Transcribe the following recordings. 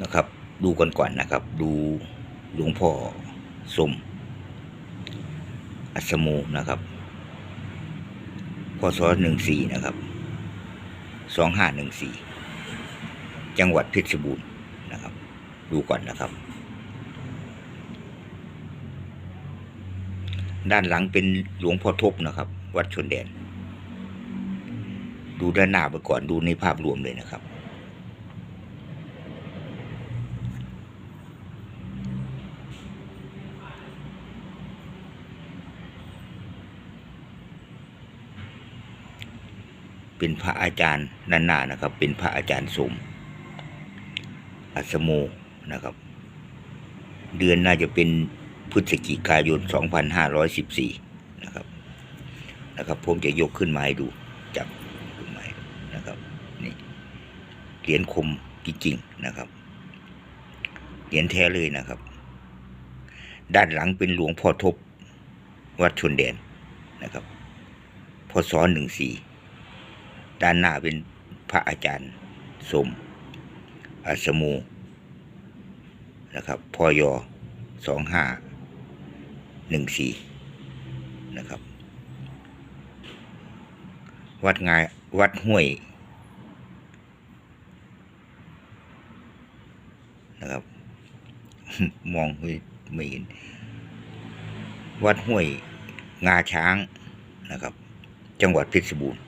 นะครับ ดูก่อนก่อนนะครับ ดูหลวงพ่อสมอัสโมนะครับพศหนึ่งสี่นะครับสองห้าหนึ่งสี่จังหวัดเพชรบูรณ์นะครับ ดูก่อนนะครับ ด้านหลังเป็นหลวงพ่อทบนะครับ วัดชนแดน ดูด้านหน้าไปก่อนดูในภาพรวมเลยนะครับ เป็นพระอาจารย์นันนานะครับ เป็นพระอาจารย์สมอัสโมนะครับ เดือนน่าจะเป็นพฤศจิกายน 2514 นะครับ นะครับ ผมจะยกขึ้นมาให้ดู จับขึ้นมานะครับ นี่เหรียญคมจริงๆนะครับ เหรียญแท้เลยนะครับ ด้านหลังเป็นหลวงพ่อทบ วัดชนแดนนะครับ พศหนึ่งสี่ ด้านหน้าเป็นพระอาจารย์สมอัสมูนะครับพยสองห้าหนึ่งสี่นะครับ วัดงายวัดห้วยนะครับ มองไม่ไม่เห็น วัดห้วยงาช้างนะครับ จังหวัดเพชรบูรณ์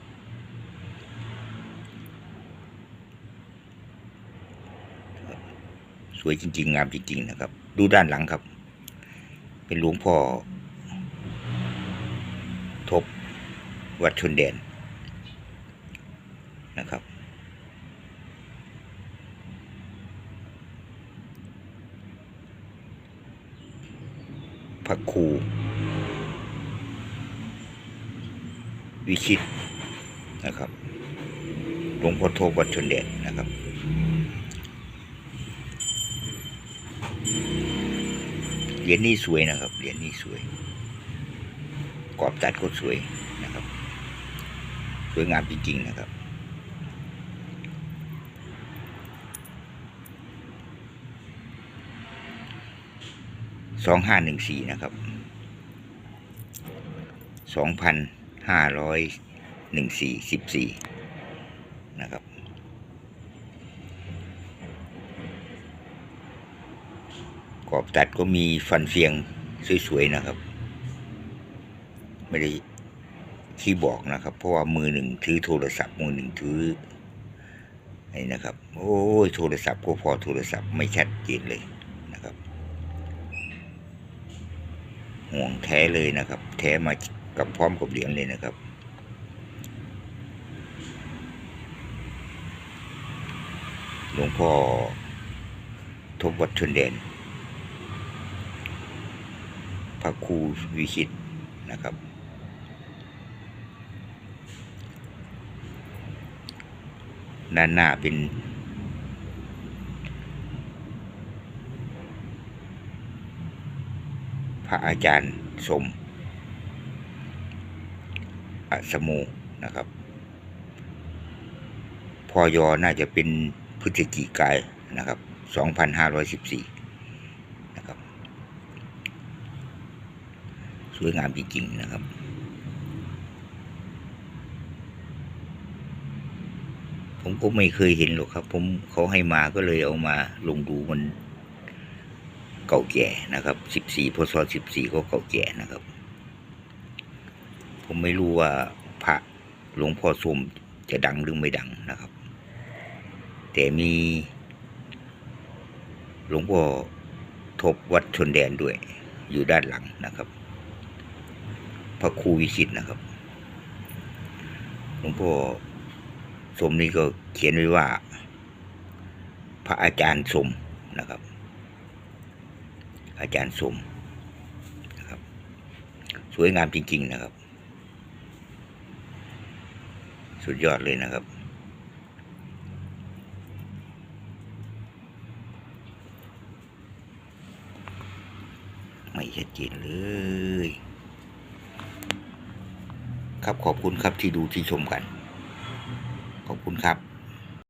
ส วยจริง ๆ งามจริง ๆ นะครับ ดูด้านหลังครับ เป็นหลวงพ่อทบวัดชนแดนนะครับ พระครูวิชิตนะครับหลวงพ่อโทบวัดชนแดนนะครับ เหรียญนี้สวยนะครับ เหรียญนี้สวย กรอบตัดก็สวยนะครับ สวยงามจริงๆนะครับ สองห้าหนึ่งสี่นะครับ สองพันห้าร้อยหนึ่งสี่สิบสี่นะครับ อบตัดก็มีฟันเฟียงสวยๆนะครับ ไม่ได้ที่บอกนะครับ เพราะว่ามือหนึ่งถือโทรศัพท์มือหนึ่งถือไอ้นะครับ โอ้ยโทรศัพท์ก็พอโทรศัพท์ไม่ชัดเจนเลยนะครับ ห่วงแท้เลยนะครับ แท้มากับพร้อมกับเหรียญเลยนะครับหลวงพ่อทบวัดชนแดน ระครูวิชิตนะครับ ด้านหน้าเป็น พระอาจารย์สมอัสโมนะครับพอยอน่าจะเป็นพฤศจิกายนนะครับ 2514 นะครับ สวยงามจริงๆนะครับผมก็ไม่เคยเห็นหรอกครับ ผมเขาให้มาก็เลยเอามาลงดูมันเก่าแก่นะครับสิบสี่พศสิบสี่ก็เก่าแก่นะครับ ผมไม่รู้ว่าพระหลวงพ่อสมจะดังหรือไม่ดังนะครับ แต่มีหลวงพ่อทบวัดชนแดนด้วย อยู่ด้านหลังนะครับ ระครูวิชิตนะครับหลวงพ่อสมนี่ก็เขียนไว้ว่า พระอาจารย์สมนะครับ อาจารย์สมนะครับ สวยงามจริง ๆ นะครับ สุดยอดเลยนะครับไม่ชัดเจนเลย ครับขอบคุณครับที่ดูที่ชมกัน ขอบคุณครับ